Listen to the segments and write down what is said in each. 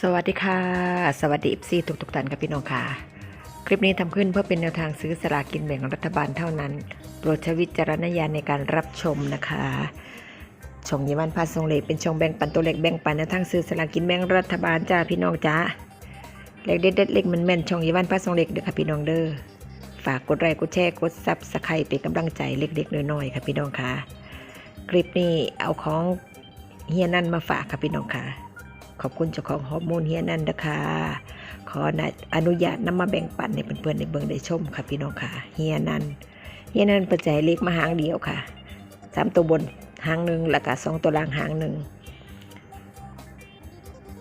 สวัสดีค่ะ สวัสดีอิซีทุกทุกๆท่านกับพี่น้องค่ะ คลิปนี้ทำขึ้นเพื่อเป็นแนวทางซื้อสลากินแบ่งรัฐบาลเท่านั้น โปรดใช้วิจารณญาณในการรับชมนะคะช่องยิวันพาทรงเลขเป็นช่องแบ่งปันตัวเลขแบ่งปันแนวทางซื้อสลากินแบ่งรัฐบาลจ้าพี่น้องจ้าเลขเด็ดเด็ดเลขมันแม่นช่องยิวันพาทรงเลขเด้อค่ะพี่น้องเด้อฝากกดไลค์กดแชร์กดซับสไครต์เป็นกำลังใจเล็กๆน้อยๆค่ะพี่น้องค่ะ คลิปนี้เอาของเฮียนั่นมาฝากค่ะพี่น้องค่ะ ขอบคุณเจ้าของฮอร์โมนเฮียนันนะคะขออนุญาตนำมาแบ่งปันให้เพื่อนๆในเบิงได้ชมค่ะพี่น้องค่ะเฮียนันเฮียนันประจายเล็กมาหางเดียวค่ะสามตัวบนหางหนึ่งแล้วก็สองตัวล่างหางหนึ่ง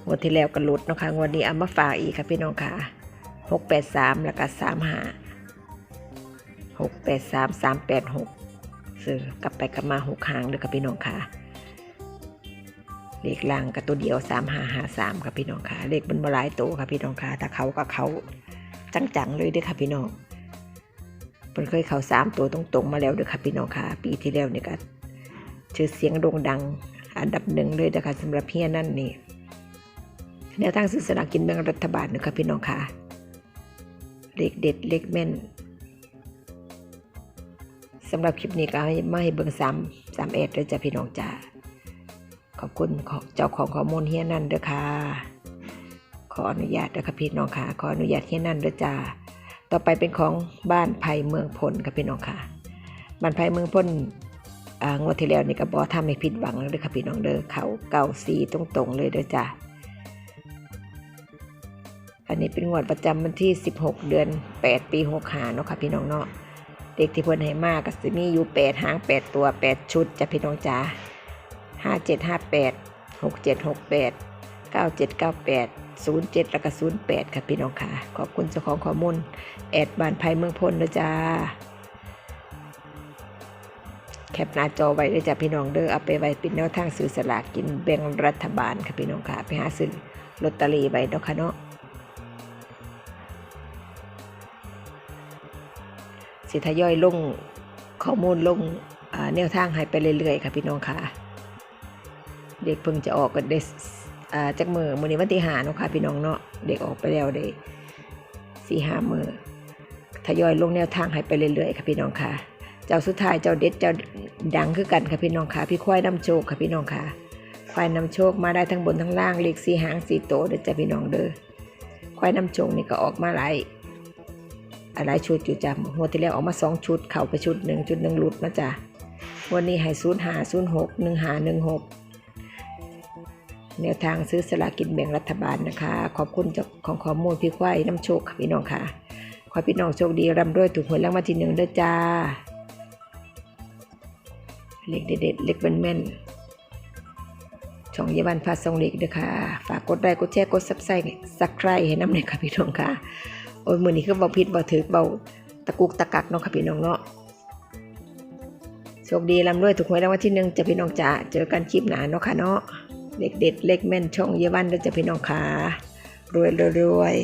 งวดที่แล้วก็หลุดนะคะงวดนี้เอามาฝากอีกค่ะพี่น้องค่ะหกแปดสามแล้วก็สามห้าหกแปดสามสามแปดหกซื้อกลับไปกลับมาหกหางเลยค่ะพี่น้องค่ะ เลขล่างกับตัวเดียวสามหาหาสามครับพี่น้องค่ะเลขมันมาหลายตัวครับพี่น้องค่ะถ้าเขากับเขาจังๆเลยเด้วยค่ะพี่น้องมันเคยเขาสามตัวตรงๆมาแล้วเด้วยค่ะพี่น้องค่ะปีที่แล้วนี่ก็ชื่อเสียงโด่งดัง อันดับหนึ่งเลยนะคะสำหรับเฮียนั่นนี่แนวทางซื้อสลากกินแบ่งรัฐบาลนะครับพี่น้องค่ะเลขเด็ดเลขแม่นสำหรับคลิปนี้ก็ให้มาให้เบิ่งซ้ำสามเอ็ดเลยจ้ะพี่น้องจ้า อบคุณเจ้าของข้อมูลเฮียนั่นเด้อค่ะ ขออนุญาตเด้อค่ะพี่น้องค่ะ ขออนุญาตเฮียนั่นเด้อจ้า ต่อไปเป็นของบ้านไผ่เมืองพลค่ะพี่น้องค่ะ บ้านไผ่เมืองพลงวดที่แล้วนี่ก็บอทำให้ผิดหวังแล้วเด้อค่ะพี่น้องเด้อเขาเก่าซีตรงๆเลยเด้อจ้า อันนี้เป็นงวดประจำวันที่ 16 เดือน 8 ปี65เนาะค่ะพี่น้องเนาะ เด็กที่เพิ่นให้มากก็สิมีอยู่8หาง8ตัว8ชุดจ้ะพี่น้องจ้า ห้าเจ็ดห้าแปดหกเจ็ดหกแปดเก้าเจ็ดเก้าแปดศูนย์เจ็ดแล้วก็ศูนย์แปดค่ะพี่น้องค่ะ ขอบคุณเจ้าของข้อมูลแอดบานภัยเมืองพลนะจ้าแคปหน้าจอไว้เลยจ้ะพี่น้องเด้อเอาไปไว้เป็นแนวทางซื้อสลากกินแบ่งรัฐบาลค่ะพี่น้องค่ะ ไปหาซื้อลอตเตอรี่ไว้เนาะค่ะเนาะสิทยอยลงข้อมูลลงแนวทางให้ไปเรื่อยๆ ค่ะพี่น้องค่ะ เด็กเพิ่งจะออกกันได้อ่าจากมือมือนี้วันที่หาเนาะค่ะพี่น้องเนาะเด็กออกไปแล้วได้สี่ห้ามือทยอยลงแนวทางให้ไปเรื่อยๆค่ะพี่น้องค่ะ เจ้าสุดท้ายเจ้าเด็ดเจ้าดังคือกันค่ะพี่น้องค่ะ พี่ควายนำโชคค่ะพี่น้องค่ะควายนำโชคมาได้ทั้งบนทั้งล่างเลขสี่หางสี่โตเด้อจ้ะพี่น้องเด้อควายนำโชคนี่ก็ออกมาหลายหลายชุดอยู่จ้ะหัวที่แล้วออกมาสองชุด เข้าไปชุดหนึ่งชุดหนึ่งหลุดนะจ้ะวันนี้ให้ศูนย์หาศูนย์หกหนึ่งหาหนึ่งหก แนวทางซื้อสลากินแบ่งรัฐบาลนะคะ ขอบคุณเจ้าของข้อมูลพี่ควายน้ำโชคค่ะพี่น้องค่ะ ขอพี่น้องโชคดีร่ำรวยถูกหวยรางวัลที่หนึ่งเด้อจ้า เล็กเด็ดเล็กแม่นช่องเยาวันพาส่งเล็กเด้อค่ะ ฝากกดไลค์กดแชร์กดซับไซค์สักใครให้น้ำหน่อยค่ะพี่น้องค่ะ โอ้ยมือนี้คือเบาพิษเบาถือเบาตะกุกตะกักเนาะค่ะพี่น้องเนาะโชคดีร่ำรวยถูกหวยรางวัลที่หนึ่งจะพี่น้องจ๋าเจอกันคลิปหนาเนาะค่ะเนาะ เล็กเด็ดเล็กแม่นช่องเยาวันเด้อจ้ะพี่น้องขารวยรวยรวย